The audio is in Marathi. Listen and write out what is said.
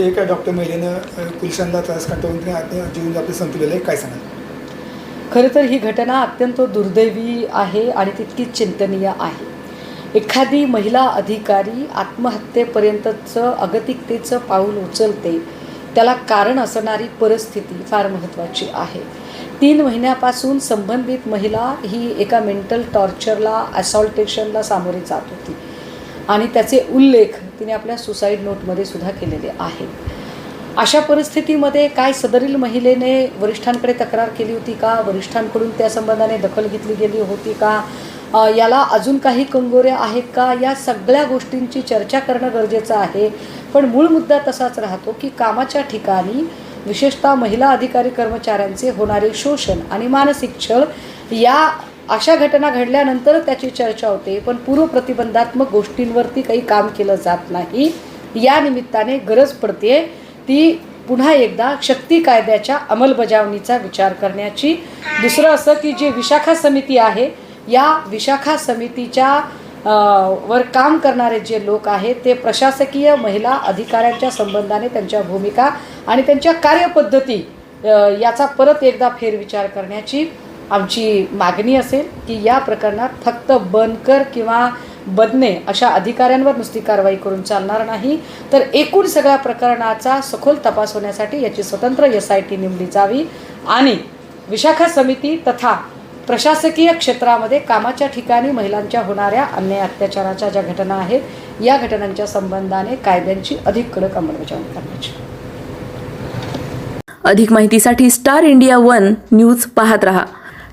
एका डॉक्टर महिलेनं पुरुषांना त्रास कंटाळून तिने जीवन आपलं संपलेलं आहे. काय सांगाल? खरं तर ही घटना अत्यंत दुर्दैवी आहे आणि तितकीच चिंतनीय आहे. एखादी महिला अधिकारी आत्महत्येपर्यंतचं अगतिकतेचं पाऊल उचलते त्याला कारण असणारी परिस्थिती फार महत्त्वाची आहे. तीन महिन्यापासून संबंधित महिला ही एका मेंटल टॉर्चरला असॉल्टेशनला सामोरे जात होती. आणि त्याचे उल्लेख तिने आपल्या सुसाईड नोटमध्ये सुद्धा केलेले आहेत अशा परिस्थितीमध्ये काय सदरील महिलेने वरिष्ठांकडे तक्रार केली होती का? वरिष्ठांकडून त्या संबंधाने दखल घेतली गेली होती का? याला अजून काही कंगोरे आहेत का? या सगळ्या गोष्टींची चर्चा करणं गरजेचं आहे. पण मूळ मुद्दा तसाच राहतो की कामाच्या ठिकाणी विशेषतः महिला अधिकारी कर्मचाऱ्यांचे होणारे शोषण आणि मानसिक छळ या अशा घटना घडल्यानंतर त्याची चर्चा होते पण पूर्व प्रतिबंधात्मक गोष्टींवरती काही काम केलं जात नाही. या निमित्ताने गरज पडते ती पुन्हा एकदा शक्ती कायद्याच्या अंमलबजावणीचा विचार करण्याची. दुसरं असं की जे विशाखा समिती आहे या विशाखा समितीच्या वर काम करणारे जे लोक आहेत ते प्रशासकीय महिला अधिकाऱ्यांच्या संबंधाने त्यांच्या भूमिका आणि त्यांच्या कार्यपद्धती याचा परत एकदा फेरविचार करण्याची आमची मागणी असेल की या प्रकरणात फक्त बनकर किंवा बदने अशा अधिकाऱ्यांवर नुसती कारवाई करून चालणार नाही. तर एकूण सगळ्या प्रकरणाचा सखोल तपास होण्यासाठी याची स्वतंत्र एस आय टी नेमली जावी आणि विशाखा समिती तथा प्रशासकीय क्षेत्रामध्ये कामाच्या ठिकाणी महिलांच्या होणाऱ्या अन्याय अत्याचाराच्या ज्या घटना आहेत या घटनांच्या संबंधाने कायद्यांची अधिक कडक अंमलबजावणी करण्याची. अधिक माहितीसाठी स्टार इंडिया वन न्यूज पाहत रहा.